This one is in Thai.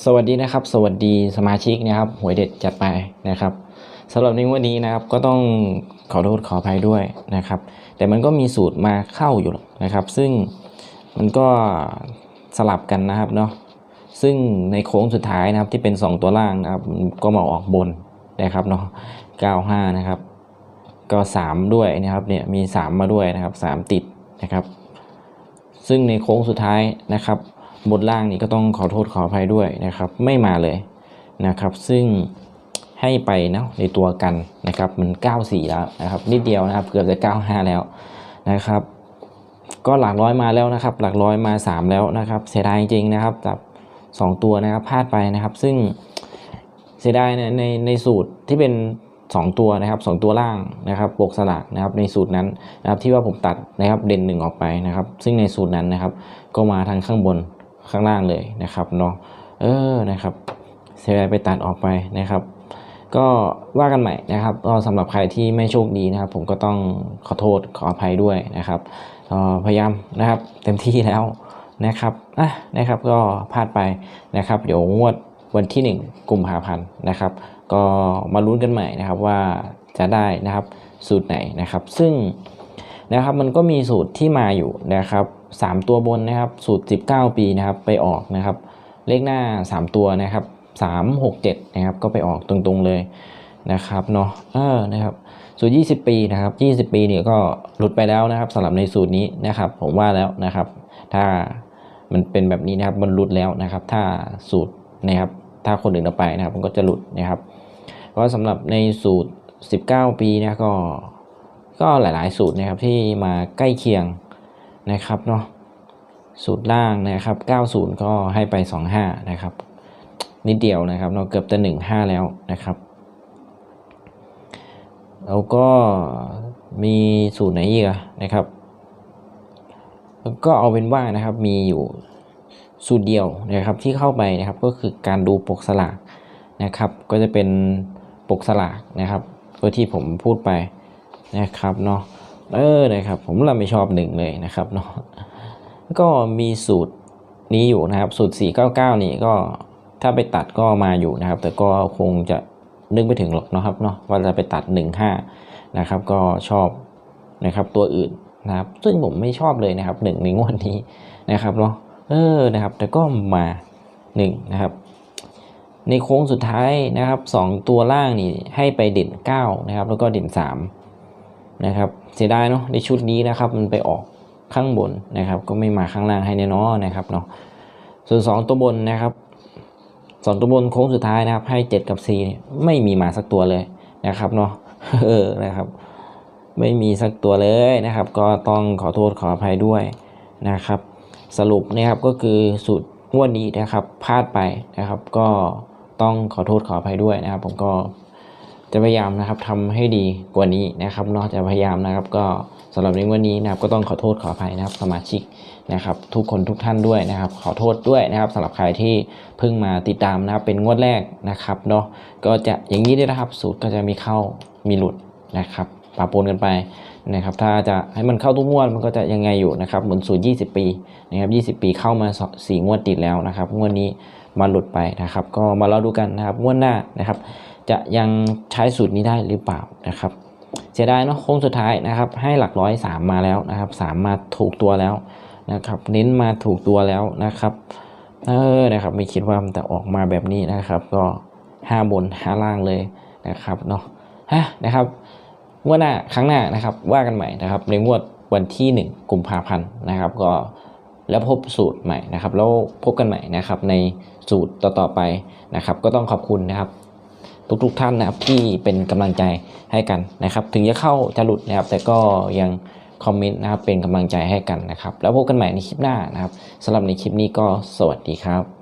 สวัสดีนะครับ สวัสดีสมาชิกนะครับหวยเด็ดจัดไปนะครับสำหรับในวันนี้นะครับก็ต้องขอโทษขออภัยด้วยนะครับ แต่มันก็มีสูตรมาเข้าอยู่นะครับ ซึ่งมันก็สลับกันนะครับเนาะซึ่งในโค้งสุดท้ายนะครับที่เป็น 2 ตัวล่างนะครับก็มาออกบนนะครับเนาะ95 นะครับ ก็ 3 ด้วยนะครับเนี่ยมี 3 มาด้วยนะครับ 3 ติดนะครับ ซึ่งในโค้งสุดท้ายนะครับ บนล่างนี่ก็ต้องขอโทษขออภัยด้วยนะครับ ไม่มาเลยนะครับ ซึ่งให้ไปนะในตัวกันนะครับ มัน 94 แล้วนะครับ นิดเดียวนะครับ เกือบจะ 95 แล้วนะครับ ก็หลักร้อยมาแล้วนะครับ หลักร้อยมา 3 แล้วนะครับ เสียดายจริงนะครับกับ2ตัวนะครับพลาดไปนะครับ ซึ่งเสียดายในในในสูตรที่เป็น 2 ตัวนะครับ 2 ตัวล่างนะครับปกสลากนะครับในสูตรนั้นนะครับที่ว่าผมตัดนะครับเด่นหนึ่งออกไปนะครับ ซึ่งในสูตรนั้นนะครับ ก็มาทางข้างบน ข้างล่างเลยนะครับเนาะเออนะครับเสียไปตัดออกไปนะครับ ก็ว่ากันใหม่นะครับก็สำหรับใครที่ไม่โชคดีนะครับ ผมก็ต้องขอโทษขออภัยด้วยนะครับพยายามนะครับเต็มที่แล้วนะครับอะนะครับก็พลาดไปนะครับ เดี๋ยวงวดวันที่ 1กุมภาพันธ์นะครับ ก็มาลุ้นกันใหม่นะครับว่าจะได้นะครับสูตรไหนนะครับ ซึ่งนะครับมันก็มีสูตรที่มาอยู่นะครับ สามตัวบนนะครับ สูตร 19 ปีนะครับไปออกนะครับ เลขหน้า 3 ตัวนะครับ 3 6 7 นะครับ ก็ไปออกตรงๆเลยนะครับเนาะเออนะครับสูตร 20 ปีนะครับ 20 ปีเนี่ยก็หลุดไปแล้วนะครับสำหรับในสูตรนี้นะครับ ผมว่าแล้วนะครับ ถ้ามันเป็นแบบนี้นะครับมันหลุดแล้วนะครับ ถ้าสูตรนะครับ ถ้าคนอื่นเอาไปนะครับ มันก็จะหลุดนะครับก็สำหรับในสูตร 19 ปีนี่ยก็ก็หลายๆ สูตรนะครับที่มาใกล้เคียง นะครับเนาะสูตรล่างนะครับ 90 ก็ให้ไป 25 นะครับ นิดเดียวนะครับเราเกือบจะ15 แล้วนะครับแล้วก็มีสูตรไหนอีกนะครับ ก็เอาเป็นว่านะครับมีอยู่สูตรเดียวนะครับที่เข้าไปนะครับก็คือการดูปกสลากนะครับ ก็จะเป็นปกสลากนะครับก็ที่ผมพูดไปนะครับเนาะ เออนะครับ ผมเราไม่ชอบหนึ่งเลยนะครับเนาะก็มีสูตรนี้อยู่นะครับ สูตร 499 นี่ก็ถ้าไปตัดก็มาอยู่นะครับ แต่ก็คงจะนึกไม่ถึงหรอกนะครับเนาะว่าจะไปตัด 15 นะครับ ก็ชอบนะครับตัวอื่นนะครับ ซึ่งผมไม่ชอบเลยนะครับหนึ่งในงวดนี้นะครับเนาะเออนะครับ แต่ก็มาหนึ่งนะครับในโค้งสุดท้ายนะครับสองตัวล่างนี่ให้ไปเด่น9นะครับแล้วก็เด่น3 นะครับเสียดายเนาะในชุดนี้นะครับมันไปออกข้างบนนะครับ ก็ไม่มาข้างล่างให้แน่นอนนะครับเนาะส่วน 2 ตัวบนนะครับสองตัวบนโค้งสุดท้ายนะครับ ให้ 7 กับ4เนี่ยไม่มีมาสักตัวเลยนะครับเนาะเออนะครับ ไม่มีสักตัวเลยนะครับ ก็ต้องขอโทษขออภัยด้วยนะครับ สรุปนะครับก็คือสูตรงวดนี้นะครับพลาดไปนะครับ ก็ต้องขอโทษขออภัยด้วยนะครับ ผมก็ จะพยายามนะครับทำให้ดีกว่านี้นะครับเนอกจะพยายามนะครับ ก็สำหรับในวันนี้นะครับก็ต้องขอโทษขออภัยนะครับสมาชิกนะครับ ทุกคนทุกท่านด้วยนะครับ ขอโทษด้วยนะครับสำหรับใครที่เพิ่งมาติดตามนะครับเป็นงวดแรกนะครับเนาะก็จะอย่างนี้ด้วยนะครับ สูตรก็จะมีเข้ามีหลุดนะครับปะปนกันไปนะครับถ้าจะให้มันเข้าทุกงวดมันก็จะยังไงอยู่นะครับเหมือนสูตร 20 ปีนะครับ 20 ปีเข้ามาสี่งวดติดแล้วนะครับ งวดนี้ มาหลุดไปนะครับ ก็มาเราดูกันนะครับงวดหน้านะครับ จะยังใช้สูตรนี้ได้หรือเปล่านะครับ เสียดายเนาะโค้งสุดท้ายนะครับ ให้หลักร้อยสามมาแล้วนะครับสามมาถูกตัวแล้วนะครับ เน้นมาถูกตัวแล้วนะครับเออนะครับไม่คิดว่ามันจะออกมาแบบนี้นะครับ ก็ห้าบนห้าล่างเลยนะครับเนาะฮะนะครับงวดหน้าครั้งหน้านะครับว่ากันใหม่นะครับในงวดวันที่ 1 กุมภาพันธ์นะครับ ก็ แล้วพบสูตรใหม่นะครับแล้วพบกันใหม่นะครับในสูตรต่อๆไปนะครับ ก็ต้องขอบคุณนะครับ ทุกๆท่านนะครับที่เป็นกำลังใจให้กันนะครับ ถึงจะเข้าจะหลุดนะครับ แต่ก็ยังคอมเมนต์นะครับเป็นกำลังใจให้กันนะครับ แล้วพบกันใหม่ในคลิปหน้านะครับสำหรับในคลิปนี้ก็สวัสดีครับ